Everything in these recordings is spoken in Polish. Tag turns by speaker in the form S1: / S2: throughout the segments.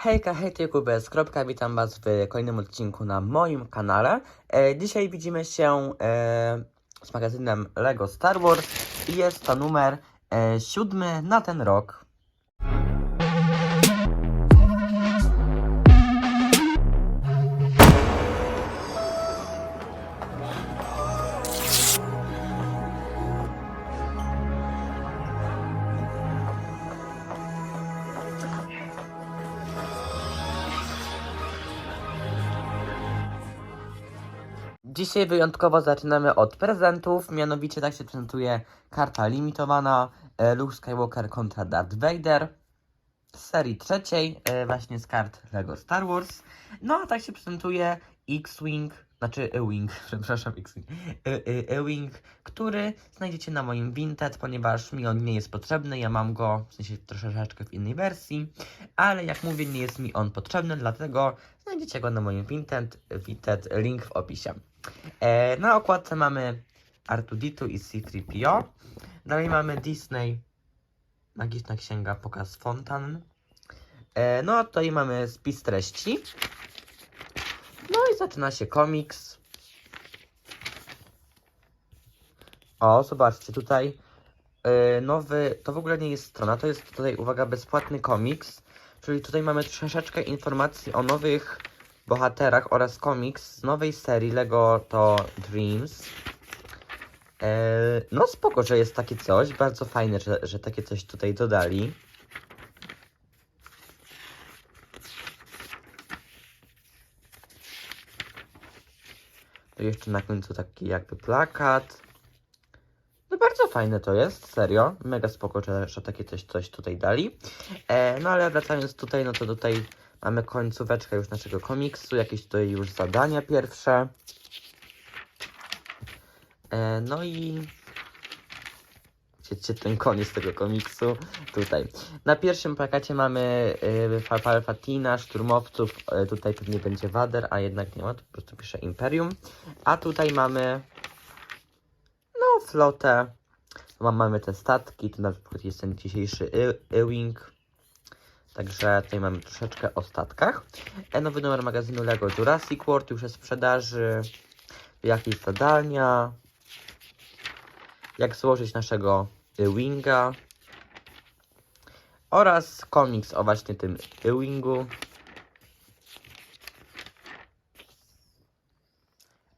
S1: Hejka, hej, to Jakubes, kropka, witam was w kolejnym odcinku na moim kanale. E, dzisiaj widzimy się e, z magazynem LEGO Star Wars i jest to numer e, siódmy na ten rok. Dzisiaj wyjątkowo zaczynamy od prezentów, mianowicie tak się prezentuje karta limitowana e, Luke Skywalker kontra Darth Vader z serii trzeciej, e, właśnie z kart LEGO Star Wars. No a tak się prezentuje X-Wing, znaczy E-Wing, przepraszam, X-Wing, E- E- E-Wing, który znajdziecie na moim Vinted, ponieważ mi on nie jest potrzebny, ja mam go w sensie troszeczkę w innej wersji, ale jak mówię, nie jest mi on potrzebny, dlatego znajdziecie go na moim Vinted, Vinted link w opisie. E, na okładce mamy R2D2 i C3PO. Dalej mamy Disney, Magiczna Księga, pokaz fontan. E, no tutaj mamy spis treści. Zaczyna się komiks. O, zobaczcie, tutaj e, nowy, to w ogóle nie jest strona, to jest tutaj, uwaga, bezpłatny komiks. Czyli tutaj mamy troszeczkę informacji o nowych bohaterach oraz komiks z nowej serii Lego to Dreams. Eee, no spoko, że jest takie coś, bardzo fajne, że, że takie coś tutaj dodali. Jeszcze na końcu taki jakby plakat. No bardzo fajne to jest, serio. Mega spoko, że, takie coś, coś tutaj dali. E, no ale wracając tutaj, no to tutaj mamy końcóweczkę już naszego komiksu, jakieś tutaj już zadania pierwsze. E, no i wiecie, ten koniec tego komiksu tutaj. Na pierwszym plakacie mamy y, Palpatina, szturmowców, y, tutaj pewnie będzie Wader, a jednak nie ma, tu po prostu pisze Imperium. A tutaj mamy no flotę, Mam- mamy te statki, tu na przykład jest ten dzisiejszy E- E-Wing. Także tutaj mamy troszeczkę o statkach. E, nowy numer magazynu LEGO Jurassic World już jest w sprzedaży. Jakieś zadania. Jak złożyć naszego E-Winga. Oraz komiks o właśnie tym E-Wingu.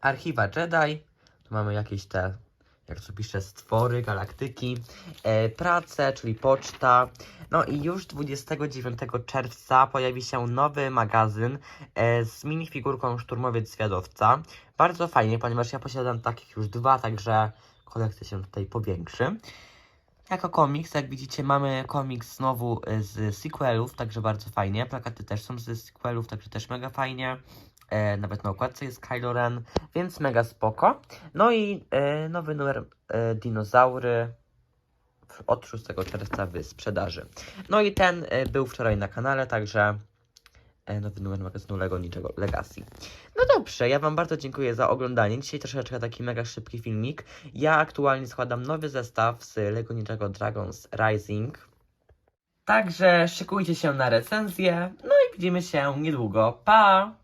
S1: Archiwa Jedi. Tu mamy jakieś te, jak to pisze, stwory, galaktyki. E, prace, czyli poczta. No i już 29 czerwca pojawi się nowy magazyn e, z minifigurką Szturmowiec Zwiadowca. Bardzo fajnie, ponieważ ja posiadam takich już dwa, także kolekcja się tutaj powiększy. Jako komiks, jak widzicie, mamy komiks znowu e, z sequelów, także bardzo fajnie. Plakaty też są z sequelów, także też mega fajnie. E, nawet na okładce jest Kylo Ren, więc mega spoko. No i e, nowy numer e, Dinozaury od 6 czerwca w sprzedaży. No i ten e, był wczoraj na kanale, także nowy numer magazynu Lego Niczego Legacy. No dobrze, ja Wam bardzo dziękuję za oglądanie. Dzisiaj troszeczkę taki mega szybki filmik. Ja aktualnie składam nowy zestaw z Lego Niczego Dragons Rising. Także szykujcie się na recenzję. No i widzimy się niedługo. Pa!